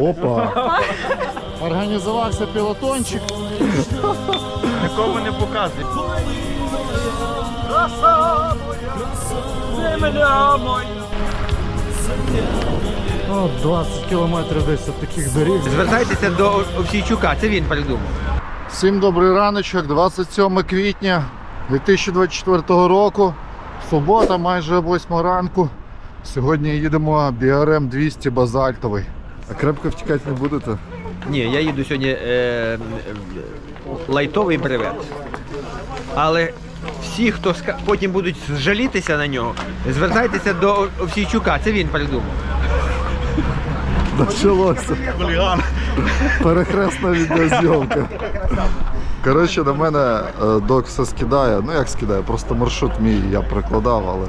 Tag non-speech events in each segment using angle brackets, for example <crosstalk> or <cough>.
Опа. <laughs> Організувався пілотончик. Такого не показує. Ну, 20 кілометрів десь від таких доріг. Звертайтеся до Овсійчука, це він придумав. Всім добрий раночок, 27 квітня 2024 року. Субота, майже 8 ранку. Сьогодні їдемо BRM 200 базальтовий. А крепко втікати не будете? Ні, я їду сьогодні е, е, лайтовий бревет. Але всі, хто ска- потім будуть жалітися на нього, звертайтеся до Овсійчука, це він придумав. Почалося. Перехресна відеозйомка. Коротше, на мене е, док все скидає. Ну як скидає, просто маршрут мій я прикладав, але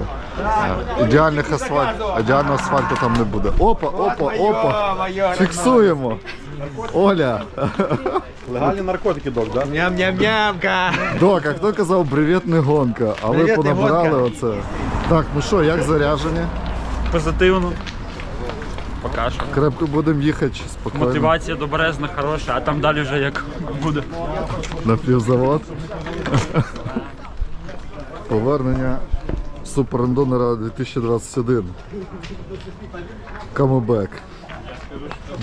е, ідеальних асфальт, ідеального асфальту там не буде. Опа, опа, опа. Фіксуємо. Оля. Легальні наркотики, док, да? Ням-ням-нямка. Док, а хто казав привіт, не гонка? А ви понабирали гонка. оце. Так, ну що, як заряджені? Позитивно. Поки що. Крепко будемо їхати спокійно. Мотивація до Березна хороша, а там далі вже як буде. на півзавод. Повернення Суперендонера 2021. Камебек.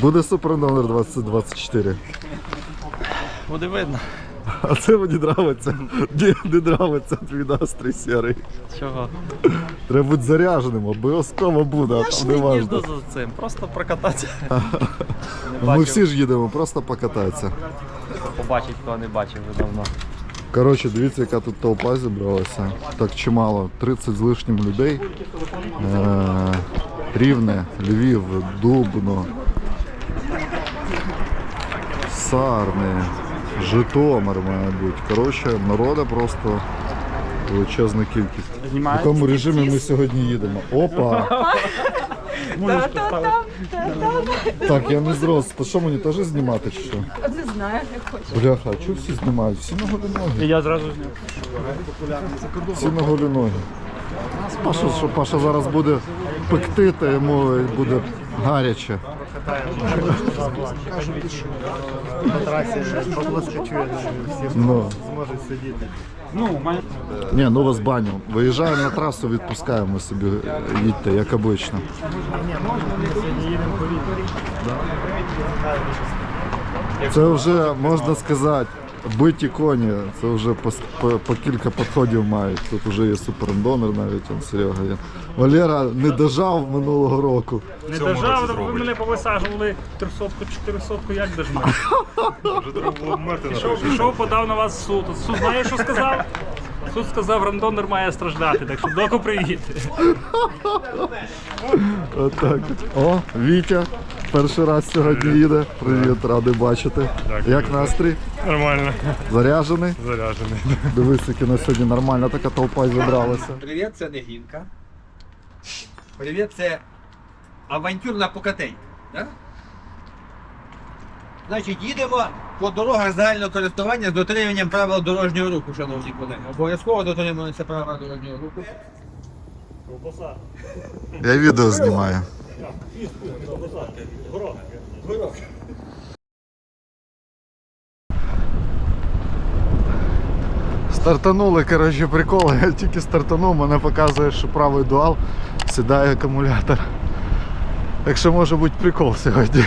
Буде Суперендонер 2024. Буде видно. А це мені нравиться. Ні, не нравиться твій настрій сірий. Чого? Треба бути заряженим, обов'язково буде, а там не важно. за цим, просто прокататися. <laughs> Ми всі ж їдемо, просто покататися. Побачить, хто не бачив вже давно. Коротше, дивіться, яка тут толпа зібралася. Так чимало. 30 з лишнім людей. Е, Рівне, Львів, Дубно, Сарни, Житомир, має бути. Коротше, народа просто величезна кількість. В якому режимі ми сьогодні їдемо? Опа! <laughs> Так, я не зрос. То що мені теж знімати чи що? Не знаю, як хочу. Бляха, а чого всі знімають? Всі на голі ноги. Я зразу зняв. Всі на голі ноги. Паша, що Паша зараз буде пекти, то йому буде гаряче. Ну. Ну, має... Ні, ну вас баню. Виїжджаємо на трасу, відпускаємо собі, їдьте, як обично. Це вже можна сказати. Биті коні, це вже по, по, по кілька підходів мають. Тут вже є суперендонер навіть, он Серега є. Валера не дожав минулого року. Не держав, ви мене повисаджували 300-ку, 400-ку, як дожмати? Пішов, пішов, подав на вас в суд. Суд знає, що сказав? Суд сказав, рандонер має страждати, так що доку привіт. Отак. О, Вітя. Перший раз сьогодні їде. Привіт, радий бачити. Як настрій? Нормально, Заряджений? заряджений. Дивись, яка на сьогодні нормальна така толпа зібралася. Привіт, це не гінка. Привіт, це авантюрна покатенька. Да? Значить, їдемо по дорогах загального користування з дотриманням правил дорожнього руху, шановні колеги. Обов'язково дотримуємося правил дорожнього руху. Я відео знімаю. Стартанули, коротше, прикол. Я тільки стартанув, мене показує, що правий дуал сідає акумулятор. Так що може бути прикол сьогодні.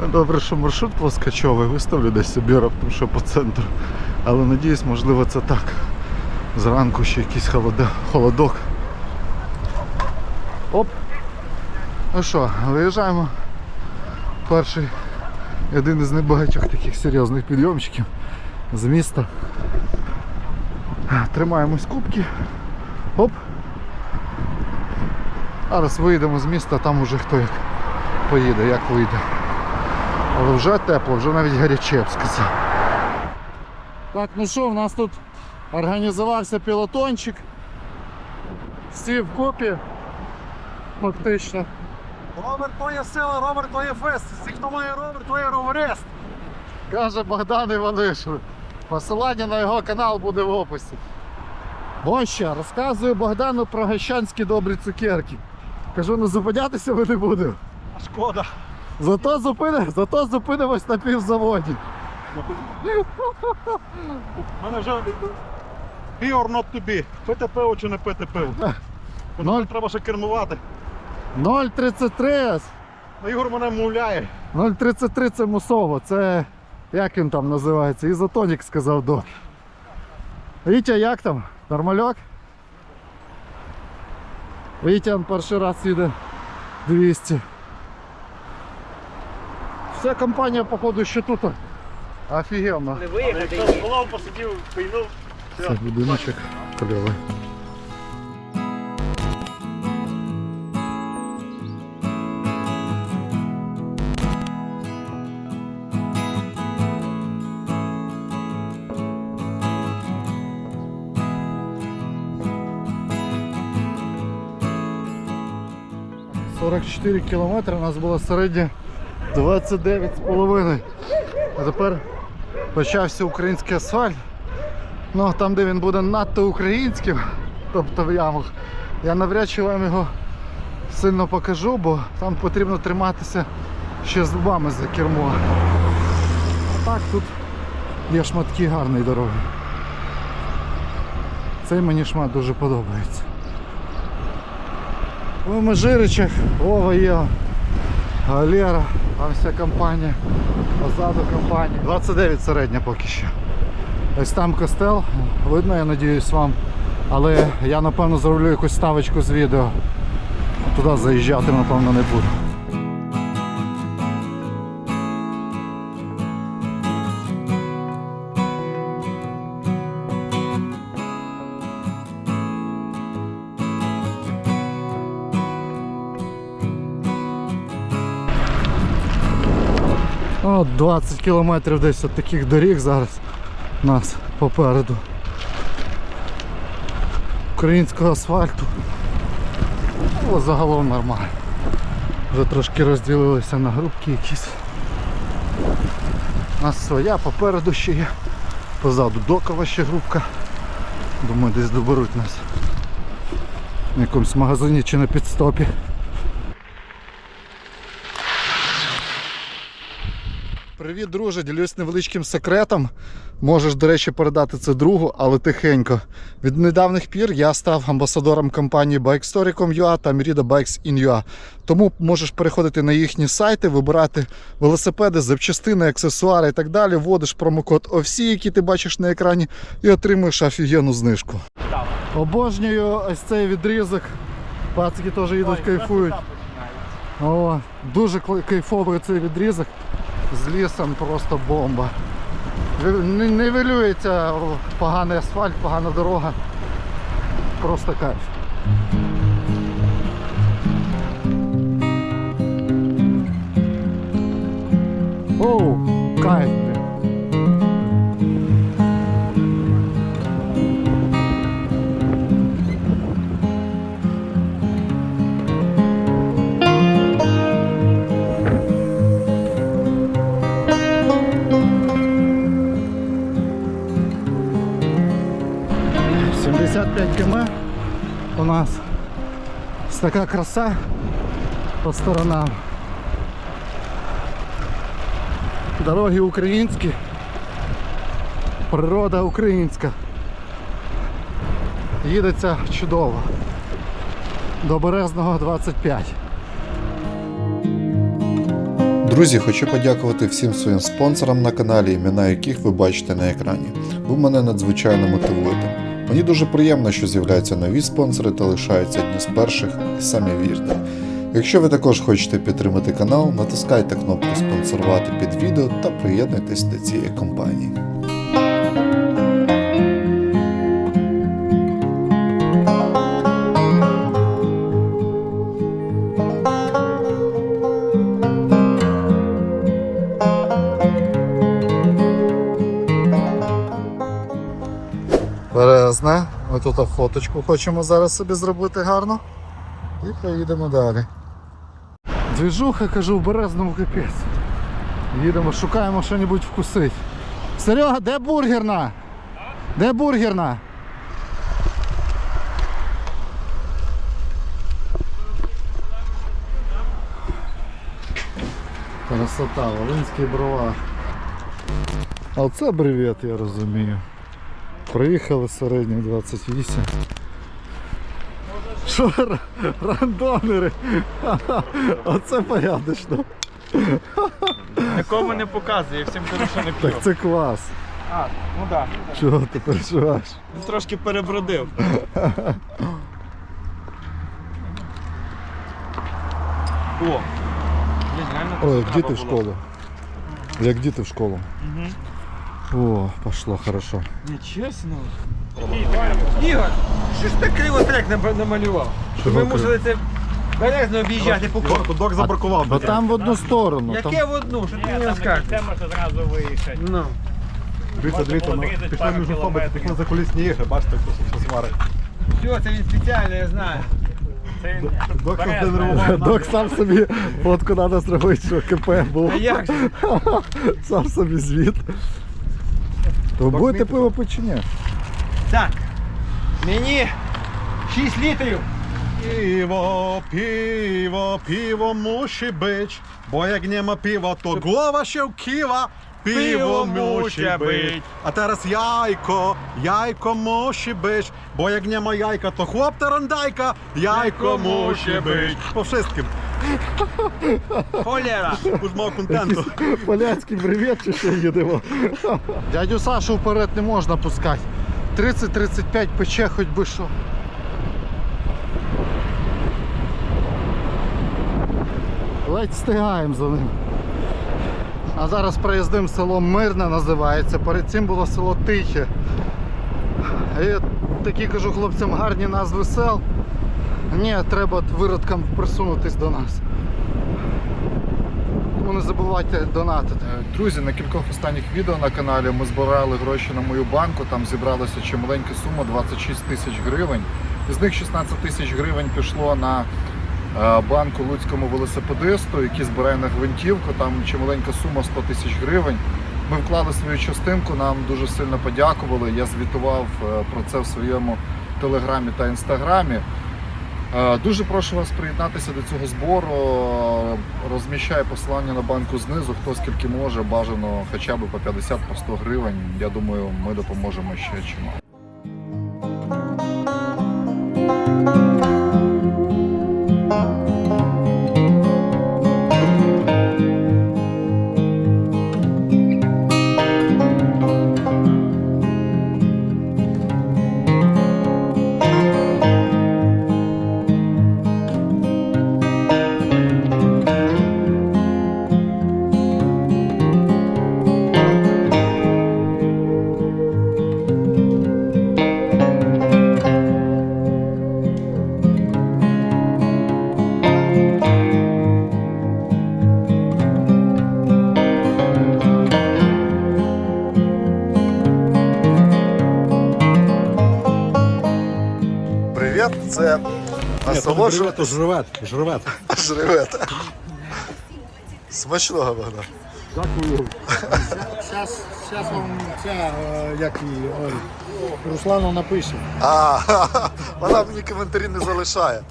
Ну, Добре, що маршрут плоскочовий, виставлю десь собі раптом, що по центру. Але надіюсь, можливо, це так. Зранку ще якийсь холодок. Оп. Ну що, виїжджаємо. Перший, один із небагатьох таких серйозних підйомчиків з міста. Тримаємось кубки. Оп. Зараз виїдемо з міста, там уже хто як поїде, як вийде. Але вже тепло, вже навіть гаряче, я б сказав. Так, ну що, в нас тут організувався пілотончик. Всі в купі. Фактично. Ровер то є сила, ровер то є фест. Всі, хто має ровер, то є роверест. Каже Богдан Іваниш. Посилання на його канал буде в описі. Ось ще, розказую Богдану про гащанські добрі цукерки. Кажу, ну зупинятися ми не будемо. А Шкода. Зато зупини, зато зупинимось на півзаводі. У мене вже be or not to be. Пити пиво чи не пити пиво. Ноль. Треба ще кермувати. 0,33. Ну, Ігор мене мовляє. 0,33 це мусово. Це як він там називається? Ізотонік сказав до. Вітя, як там? Нормальок? Вітя он перший раз їде 200. Вся компанія, походу, ще тут. Офігенно. Якщо з голову посидів, пийнув. Це будиночок кльовий. Сорок чотири кілометри, у нас було середнє 29,5. А тепер почався український асфальт. Ну, там, де він буде надто українським, тобто в ямах, я навряд чи вам його сильно покажу, бо там потрібно триматися ще зубами за кермо. Так тут є шматки гарної дороги. Цей мені шмат дуже подобається. У Межиричах, Вова є, Галера, там вся компанія, позаду компанія. 29 середня поки що. Ось там костел, видно, я надіюсь вам. Але я напевно зроблю якусь ставочку з відео. Туди заїжджати, напевно, не буду. О, 20 кілометрів десь от таких доріг зараз у нас попереду. Українського асфальту. О, загалом нормально. Вже трошки розділилися на групки якісь. У нас своя попереду ще є. Позаду докова ще групка. Думаю, десь доберуть нас. В якомусь магазині чи на підстопі. Привіт, друже, ділюсь невеличким секретом. Можеш, до речі, передати це другу, але тихенько. Від недавніх пір я став амбасадором компанії BikeStory.com.ua та Merida Bikes in.ua. Тому можеш переходити на їхні сайти, вибирати велосипеди, запчастини, аксесуари і так далі. Вводиш промокод OFC, який ти бачиш на екрані, і отримуєш офігенну знижку. Обожнюю ось цей відрізок. Пацики теж їдуть, кайфують. О, дуже кайфовий цей відрізок. З лісом просто бомба. Нивелюється поганий асфальт, погана дорога. Просто кайф. Оу, кайф. 75 км у нас. Така краса по сторонам. Дороги українські, природа українська. Їдеться чудово. До Березного 25. Друзі, хочу подякувати всім своїм спонсорам на каналі, імена яких ви бачите на екрані. Ви мене надзвичайно мотивуєте. Мені дуже приємно, що з'являються нові спонсори та лишаються одні з перших і самі вірні. Якщо ви також хочете підтримати канал, натискайте кнопку спонсорувати під відео та приєднуйтесь до цієї компанії. Березне. Ми тут фоточку хочемо зараз собі зробити гарно. І поїдемо далі. Двіжуха, кажу, в Березному капець. Їдемо, шукаємо що-небудь вкусити. Серега, де бургерна? Де бургерна? Красота, Волинський бровар. А оце бревет, я розумію. Проїхали середній 28. Що рандонери? <laughs> Оце порядочно. Нікому не показує, всім кажу, що не Так це клас. А, ну так. Чого ти переживаєш? Трошки перебродив. О! Ой, як діти в школу. Як діти в школу. О, пошло хорошо. Не чесно. Ігор, що ж так криво трек нам- намалював? Що ми криво? мусили це бережно об'їжджати по колу. Док забракував. Бо там в одну сторону. Там... Яке в одну, що ти мені розкажеш? Це може зразу виїхати. Ну. Дивіться, дивіться, ну, пішли між собою, кілометрів. пішли за колісні ігри, бачите, хто що сварить. Все, це він спеціально, я знаю. Це він Док бере, завжди нервував. Док сам собі фотку треба зробити, що КП був. А як же? <laughs> Сам собі звіт. То будете пиво ні? Так. Мені 6 літрів. Пиво, пиво, пиво musi być, bo jak nie ma piwa, to głowa się kiwa. Piwo Piwo musi musi być. być. A teraz jajko, jajko musi być, bo jak nie ma jajka, to chłop tarandajka. Jajko Холера. Już mało. Поляцький привіт чи ще їдемо? Дядю Сашу вперед не можна пускати. 30-35 пече хоч би що. Ледь встигаємо за ним. А зараз проїздимо село Мирне називається. Перед цим було село Тихе. І такі кажу хлопцям гарні назви сел. Ні, треба виродкам присунутись до нас. Тому не забувайте донатити. Друзі, на кількох останніх відео на каналі ми збирали гроші на мою банку. Там зібралася чималенька сума 26 тисяч гривень. Із них 16 тисяч гривень пішло на е, банку луцькому велосипедисту, який збирає на гвинтівку. Там чималенька сума 100 тисяч гривень. Ми вклали свою частинку, нам дуже сильно подякували. Я звітував е, про це в своєму телеграмі та інстаграмі. Е, Дуже прошу вас приєднатися до цього збору. Розміщаю посилання на банку знизу. Хто скільки може, бажано хоча б по 50 по 100 гривень. Я думаю, ми допоможемо ще чимало. Насолоджу... то жревет, жревет. Жревет. Смачного Богдан. Зараз, зараз вам ця, е, як її, ой, Руслана напише. А, <laughs> вона мені коментарі не залишає.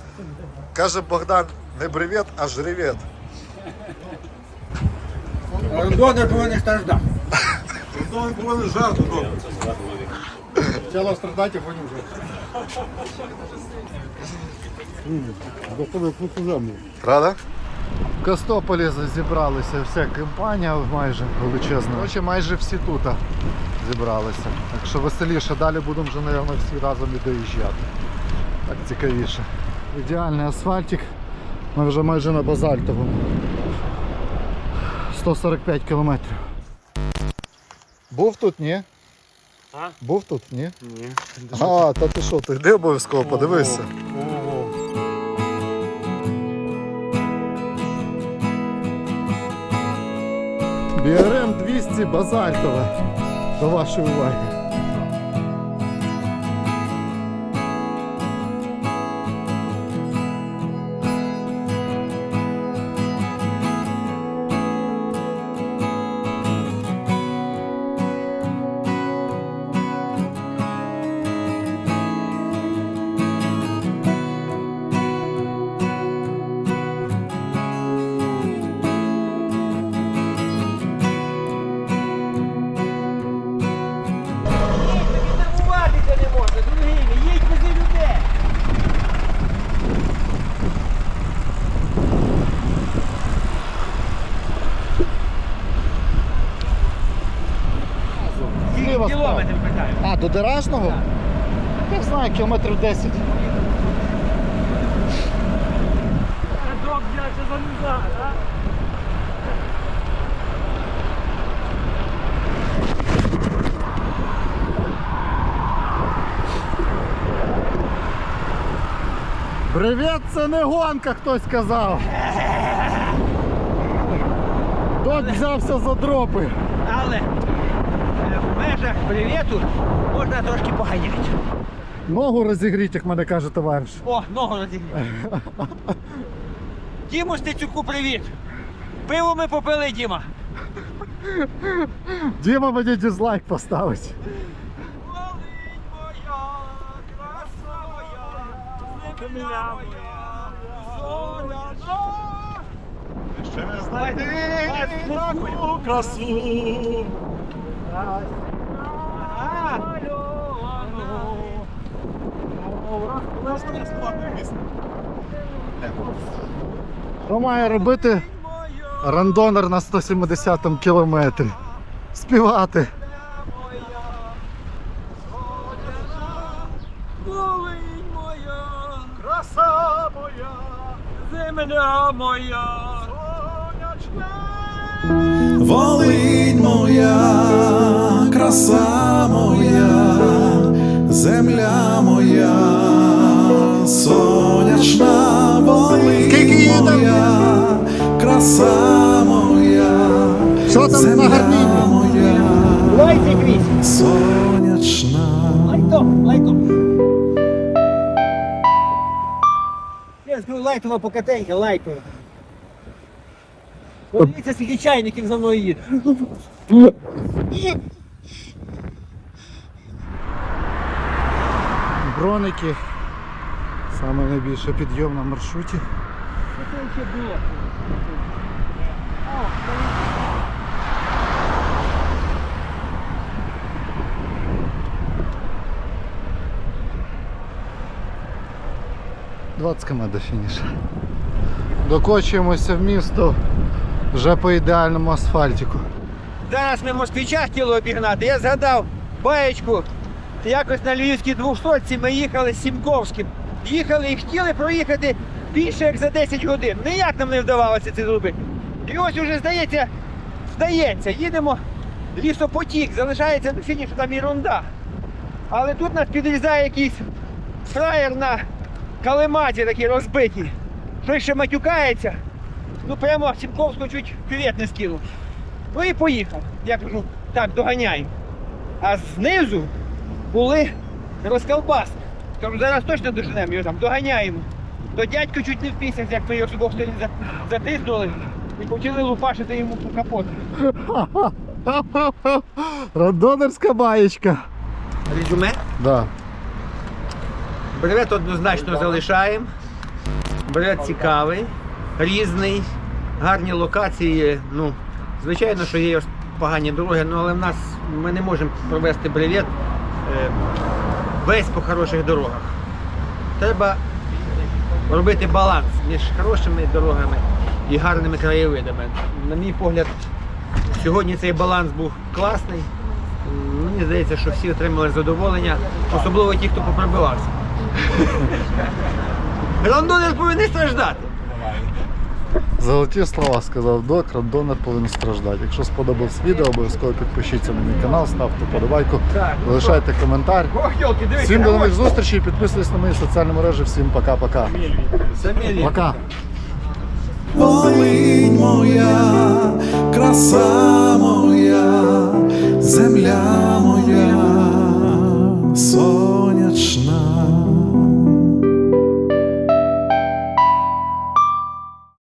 Каже Богдан, не бревет, а жревет. Донор повинен страждати. Він повинен жертву страдати, а потім вже. Правда? В Костополі зібралися вся компанія майже величезна. Короче, майже всі тут зібралися. Так що веселіше, далі будемо вже, мабуть, всі разом і доїжджати. Так цікавіше. Ідеальний асфальтик. Ми вже майже на базальтовому. 145 кілометрів. Був тут, ні? А? Був тут, ні? Ні. А, та ти що, ти йди обов'язково, подивися. BRM 200 базальтова. До вашої уваги. А. Я знаю, кілометрів 10. Док взявся за низа. Привіт, це не гонка, хтось сказав. Док взявся за дропи. Але межах привіту можна трошки поганяти. Ногу розігріть, як мене каже товариш. О, ногу розігрів. <laughs> Діму Стецюку привіт. Пиво ми попили, Діма. Діма мені дизлайк поставить. Ще таку красу. У нас не складне місце. Що має робити рандонер на 170 кілометрі? Співати. Краса моя, Земля моя. Волинь моя, краса моя, земля моя, сонячна моя, краса моя, Що там на земля гарміні? моя, сонячна. Лайто, лайто. Я скажу лайтова покатенька, лайтова. Подивіться, скільки чайників за мною їде. Броники. Саме найбільше підйом на маршруті. 20 км до фінішу. Докочуємося в місто вже по ідеальному асфальтику. Зараз ми москвича хотіли обігнати. Я згадав баєчку. Якось на львівській 200 ми їхали з Сімковським. Їхали і хотіли проїхати більше як за 10 годин. Ніяк нам не вдавалося це зробити. І ось уже здається, здається, їдемо лісопотік, залишається до фінішу там ерунда. Але тут нас підрізає якийсь фраєр на калематі такий розбитий. Той ще матюкається. Ну прямо Сімковського чуть вперед не скинув. Ну і поїхав. Я кажу, так, доганяємо. А знизу були розколбаси. Кажу, зараз точно доженемо його там, доганяємо. То дядько чуть не впісявся, як ми його з обох сторін затиснули і почали лупашити йому по капоту. <laughs> Рандонерська баєчка. Резюме? Да. Бревет однозначно залишаємо. Бревет цікавий, різний, гарні локації. Ну, звичайно, що є погані дороги, ну, але в нас ми не можемо провести бревет весь по хороших дорогах. Треба робити баланс між хорошими дорогами і гарними краєвидами. На мій погляд, сьогодні цей баланс був класний. Мені здається, що всі отримали задоволення, особливо ті, хто поприбивався. <laughs> Рандонер повинен страждати. Золоті слова сказав док, рандонер повинен страждати. Якщо сподобалось відео, обов'язково підпишіться на мій канал, ставте подобайку, залишайте коментар. Всім до нових зустрічей, підписуйтесь на мої соціальні мережі. Всім пока-пока. Пока. Волинь моя, краса моя, земля моя, сонячна.